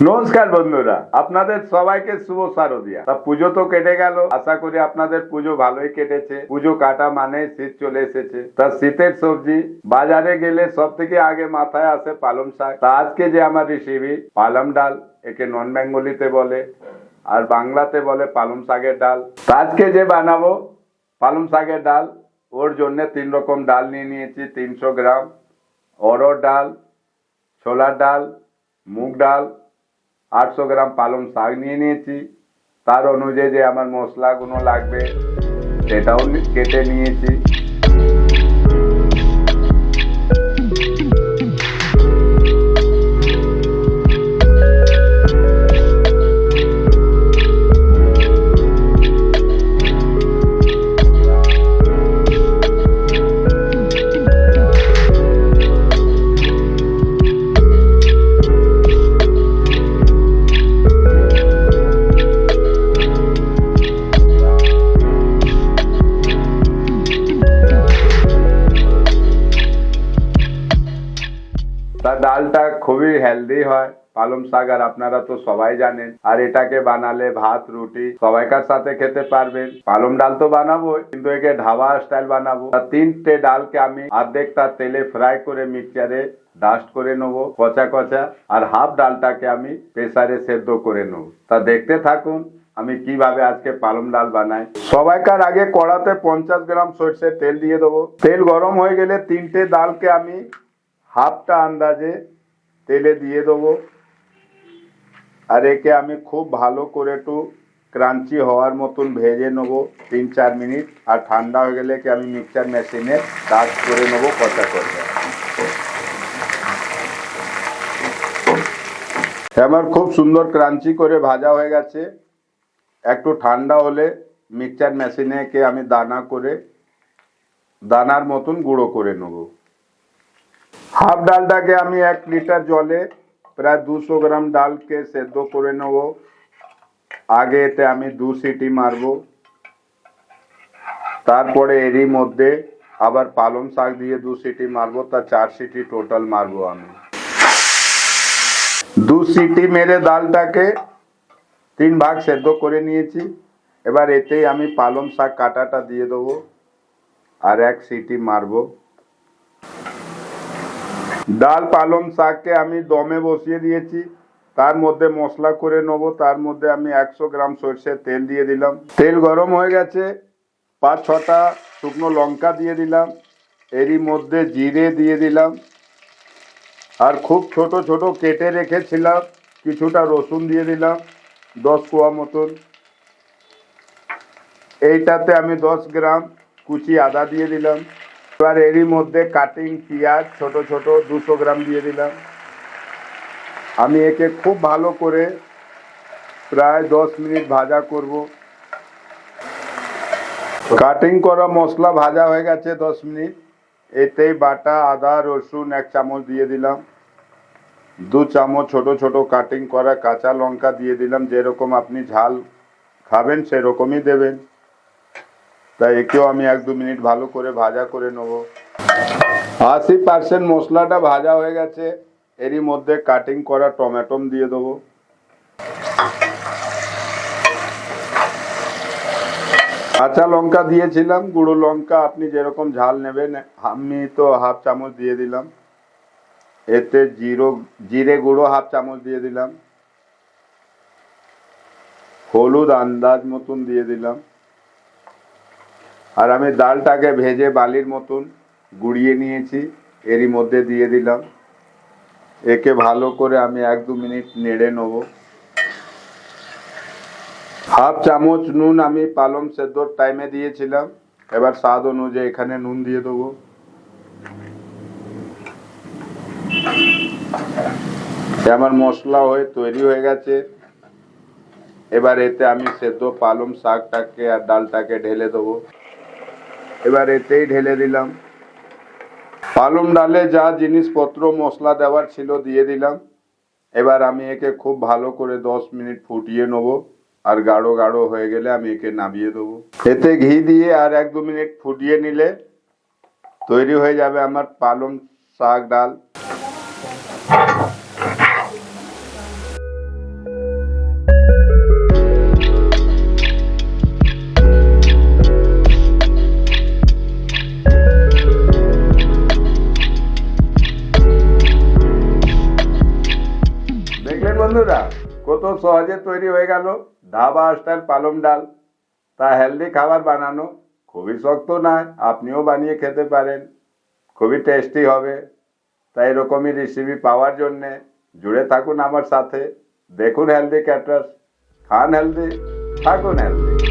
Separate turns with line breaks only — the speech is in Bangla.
নমস্কার বন্ধুরা, আপনাদের সবাইকে শুভ শারদিয়া। তা পুজো তো কেটে গেল, আশা করি আপনাদের পুজো ভালোই কেটেছে। পুজো কাটা মানে শীত চলে এসেছে। তা শীতের সবজি, বাজারে গেলে সব থেকে আগে মাথায় আসে পালং শাক। তা আজকে যে আমার রেসিপি, পালং ডাল, একে নন বেঙ্গলিতে বলে, আর বাংলাতে বলে পালং শাকের ডাল। আজকে যে বানাবো, পালং শাকের ডাল, ওর জন্য তিন রকম ডাল নিয়ে নিয়েছি, তিনশো গ্রাম। অরড় ডাল, ছোলার ডাল, মুগ ডাল আটশো গ্রাম পালং শাক নিয়ে নিয়েছি। তার অনুযায়ী যে আমার মশলাগুলো লাগবে, সেটাও কেটে নিয়েছি। ডালটা খুবই হেলদি হয়। পালং শাক আর আপনারা তো সবাই জানেন। আর এটাকে বানালে ভাত, রুটি সবাইকার সাথে খেতে পারবেন। পালং ডাল তো বানাবো কিন্তু একে ঢাবা স্টাইল বানাবো। তা তিনটে ডালকে আমি অর্ধেকটা তেলে ফ্রাই করে মিক্সচারে ডাস্ট করে নেব, কচা কচা। আর হাফ ডালটাকে আমি প্রেসারে সেদ্ধ করে নেব। তা দেখতে থাকুন আমি কীভাবে আজকে পালং ডাল বানাই। সবাইকার আগে কড়াতে পঞ্চাশ গ্রাম সর্ষের তেল দিয়ে দেবো। তেল গরম হয়ে গেলে তিনটে ডালকে আমি হাফটা আন্দাজে তেলে দিয়ে দেবো। আর একে আমি খুব ভালো করে একটু ক্রাঞ্চি হওয়ার মতন ভেজে নেব তিন চার মিনিট। আর ঠান্ডা হয়ে গেলে কি আমি মিক্সচার মেশিনে কাজ করে নেব কচা করে আমার খুব সুন্দর ক্রাঞ্চি করে ভাজা হয়ে গেছে। একটু ঠান্ডা হলে মিক্সচার মেশিনে কে আমি দানা করে, দানার মতন গুঁড়ো করে নেব। হাফ ডালটাকে আমি এক লিটার জলে প্রায় দুশো গ্রাম ডালকে সেদ্ধ করে নেব। আগে এতে আমি দু সিটি মারবো। তারপরে এরই মধ্যে আবার পালং শাক দিয়ে দু সিটি মারবো, তা চার সিটি টোটাল মারবো আমি। দু সিটি মেরে ডালটাকে তিন ভাগ সেদ্ধ করে নিয়েছি। এবার এতেই আমি পালং শাক কাটাটা দিয়ে দেবো আর এক সিটি মারবো। ডাল পালং শাককে আমি দমে বসিয়ে দিয়েছি। তার মধ্যে মশলা করে নেব। তার মধ্যে আমি একশো গ্রাম সর্ষের তেল দিয়ে দিলাম। তেল গরম হয়ে গেছে। পাঁচ ছটা শুকনো লঙ্কা দিয়ে দিলাম। এরই মধ্যে জিরে দিয়ে দিলাম। আর খুব ছোট ছোট কেটে রেখেছিলাম। কিছুটা রসুন দিয়ে দিলাম। দশ কোয়া মতন। এইটাতে আমি দশ গ্রাম কুচি আদা দিয়ে দিলাম। এবার এরই মধ্যে কাটিং পেঁয়াজ ছোট ছোট দুশো গ্রাম দিয়ে দিলাম। আমি একে খুব ভালো করে প্রায় দশ মিনিট ভাজা করব। কাটিং করা মশলা ভাজা হয়ে গেছে দশ মিনিট। এতেই বাটা, আদা, রসুন এক চামচ দিয়ে দিলাম। দু চামচ ছোট ছোট কাটিং করা কাঁচা লঙ্কা দিয়ে দিলাম। যেরকম আপনি ঝাল খাবেন, সেরকমই দেবেন। তাই একেও আমি এক দু মিনিট ভালো করে ভাজা করে নেব। আশি পার্সেন্ট মশলাটা ভাজা হয়ে গেছে। এরই মধ্যে কাটিং করা টমেটোম দিয়ে দেবো। কাঁচা লঙ্কা দিয়েছিলাম, গুঁড়ো লঙ্কা আপনি যেরকম ঝাল নেবেন, আমি তো হাফ চামচ দিয়ে দিলাম। এতে জিরো, জিরে গুঁড়ো হাফ চামচ দিয়ে দিলাম। হলুদ আন্দাজ মতন দিয়ে দিলাম। আর আমি ডালটাকে ভেজে বালির মতন গুঁড়িয়ে নিয়েছি, এরই মধ্যে দিয়ে দিলাম। একে ভালো করে আমি এক দু মিনিট নেড়ে নেব। হাফ চামচ নুন আমি পালং সেদ্ধর টাইমে দিয়েছিলাম। এবার স্বাদ অনুযায়ী এখানে নুন দিয়ে দেবো। আমার মশলা হয়ে তৈরি হয়ে গেছে। এবার এতে আমি সেদ্ধ পালং শাকটাকে আর ডালটাকে ঢেলে দেবো। এবার এতেই ঢেলে দিলাম। পালং ডালে যা জিনিসপত্র, মশলা দেওয়ার ছিল দিয়ে দিলাম। এবার আমি একে খুব ভালো করে দশ মিনিট ফুটিয়ে নেব আর গাঢ় গাঢ় হয়ে গেলে আমি একে নামিয়ে দেবো। এতে ঘি দিয়ে আর এক দু মিনিট ফুটিয়ে নিলে তৈরি হয়ে যাবে আমার পালং শাক ডাল। বন্ধুরা, কত সহজে তৈরি হয়ে গেল ধাবা, স্টাইল, পালং ডাল। তা হেলদি খাবার বানানো খুবই শক্ত নয়, আপনিও বানিয়ে খেতে পারেন। খুবই টেস্টি হবে। তাই এরকমই রেসিপি পাওয়ার জন্যে জুড়ে থাকুন আমার সাথে। দেখুন হেলদি ক্যাটার্স খান হেলদি থাকুন হেলদি